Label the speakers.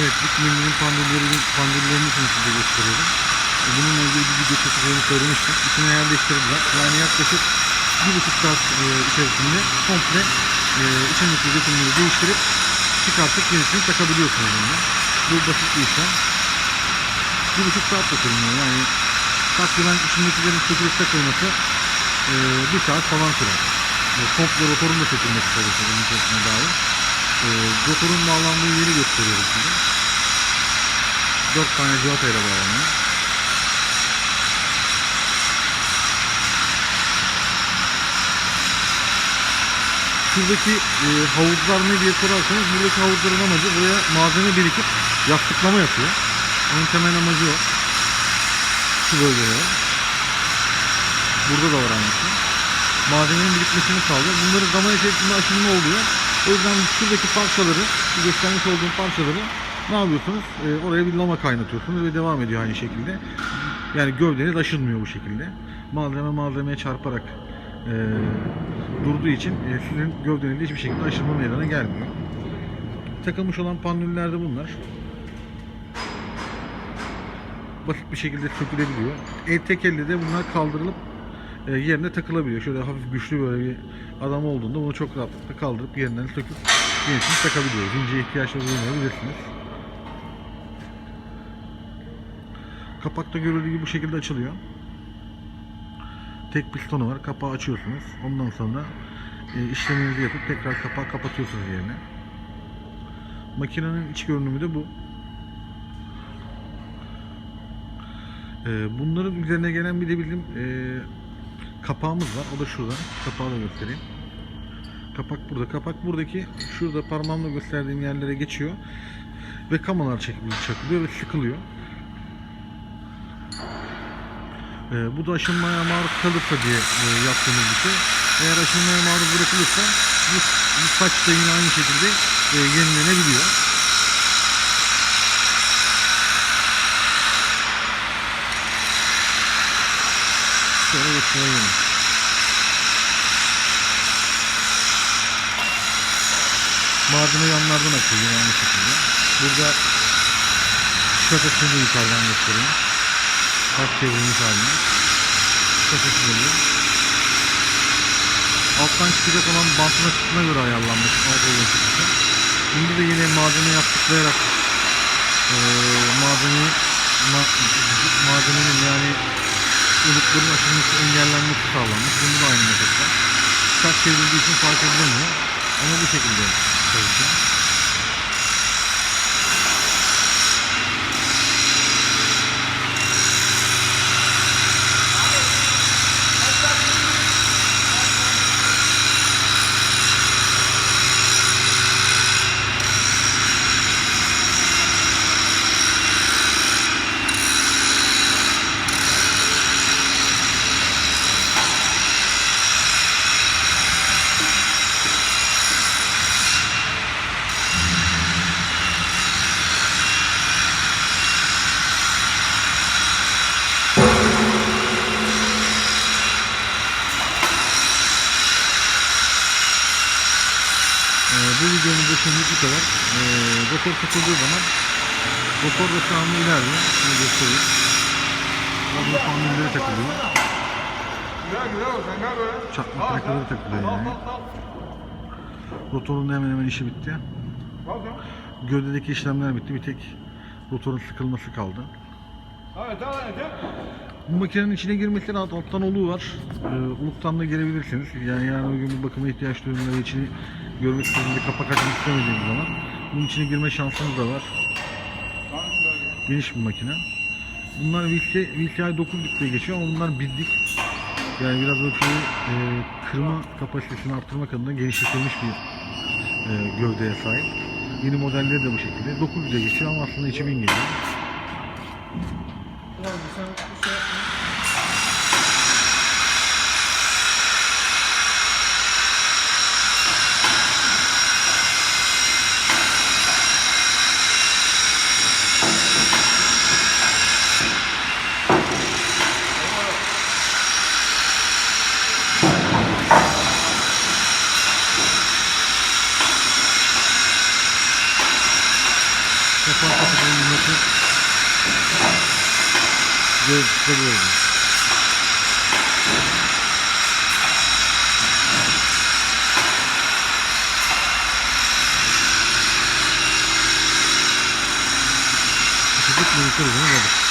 Speaker 1: Evet, bu klimanın pandillerini, pandillerini şimdi size gösteriyorum. E, Bununla ilgili bir video çekeceğini söylemiştim. İçine yerleştirdiler. Yani yaklaşık bir buçuk saat e, içerisinde komple e, içindeki dökümleri değiştirip çıkartıp yenisini takabiliyorsunuz bundan. Bu basit bir işlem. Bir buçuk saat de sürmüyor yani takriben içindekilerin sökülüp takılması bir saat falan sürer. E, komple rotorun da sökülmesi tabii ki bunun içerisine dahil. Rotorun bağlandığı yeri gösteriyoruz şimdi. 4 tane civata ile bağlanıyor. Şuradaki e, havuzlar ne diye sorarsanız buradaki havuzların amacı buraya malzeme birikip yastıklama yapıyor. Onun temel amacı o. Şu bölgeye. Burada da var aynısı. Malzemenin birikmesini sağlıyor. Bunları zaman içerisinde aşınma oluyor. O yüzden şuradaki parçaları, göstermiş olduğum parçaları ne yapıyorsunuz? E, oraya bir lama kaynatıyorsunuz ve devam ediyor aynı şekilde. Yani gövdeniz aşınmıyor bu şekilde. Malzeme malzemeye çarparak e, durduğu için e, sizin gövdenizde hiçbir şekilde aşınma meydana gelmiyor. Takılmış olan pandüller de bunlar. Basit bir şekilde sökülebiliyor. El tek elle de bunlar kaldırılıp e, yerine takılabiliyor. Şöyle hafif güçlü böyle bir adam olduğunda bunu çok rahatlıkla kaldırıp yerinden söküp yenisini takabiliyor. Zincire ihtiyaçları duymayabilirsiniz. Kapakta görüldüğü gibi bu şekilde açılıyor. Tek pistonu var. Kapağı açıyorsunuz. Ondan sonra e, işleminizi yapıp tekrar kapağı kapatıyorsunuz yerine. Makinenin iç görünümü de bu. E, bunların üzerine gelen bir de bizim e, kapağımız var. O da şurada. Kapağı da göstereyim. Kapak burada. Kapak buradaki şurada parmağımla gösterdiğim yerlere geçiyor. Ve kamalar çekiliyor, çakılıyor ve sıkılıyor. Ee, bu da aşınmaya maruz kalırsa diye e, yaptığımız bir şey. Eğer aşınmaya maruz bırakılırsa bu, bu saç da yine aynı şekilde e, yenilenebiliyor. Şöyle gösterelim. Malzeme yanlardan akıyor yine aynı şekilde. Burada şakasını da yukarıdan göstereyim. Bak çevrilmiş halini. Şakası geliyor. Alttan çıkacak olan bantın açısına göre ayarlanmış alt olan çıkışı. Şimdi de yine malzeme yaptıklayarak eee malzemeyi ma, malzemenin yani ılıkların aşınması engellenmesi sağlanmış. Bunu da aynı metotla. Sert çevrildiği için fark edilemiyor. Ama bu şekilde çalışıyor. Bu videonun da şimdilik bu kadar. Ee, motor takıldığı zaman motor da şu ilerliyor. Şunu göstereyim. Abla pandemilere takılıyor. Çakmak plakaları takılıyor yani. Rotorun da hemen hemen işi bitti. Gövdedeki işlemler bitti. Bir tek rotorun sıkılması kaldı. Bu makinenin içine girmesi alt, alttan oluğu var. Ee, uluktan da girebilirsiniz. Yani yarın bir gün bir bakıma ihtiyaç duyduğunda içini görmek istediğinizde kapak açmak istemediğiniz zaman bunun içine girme şansınız da var. Geniş bir makine. Bunlar VCI, VCI 9 diye geçiyor ama bunlar bildik. Yani biraz ölçüyü e, kırma kapasitesini arttırmak adına genişletilmiş bir e, gövdeye sahip. Yeni modelleri de bu şekilde. 9 diye geçiyor ama aslında 2000 geliyor. Ufak kapatılması görüntüde böyle. Çocuk monitor üzerine balık.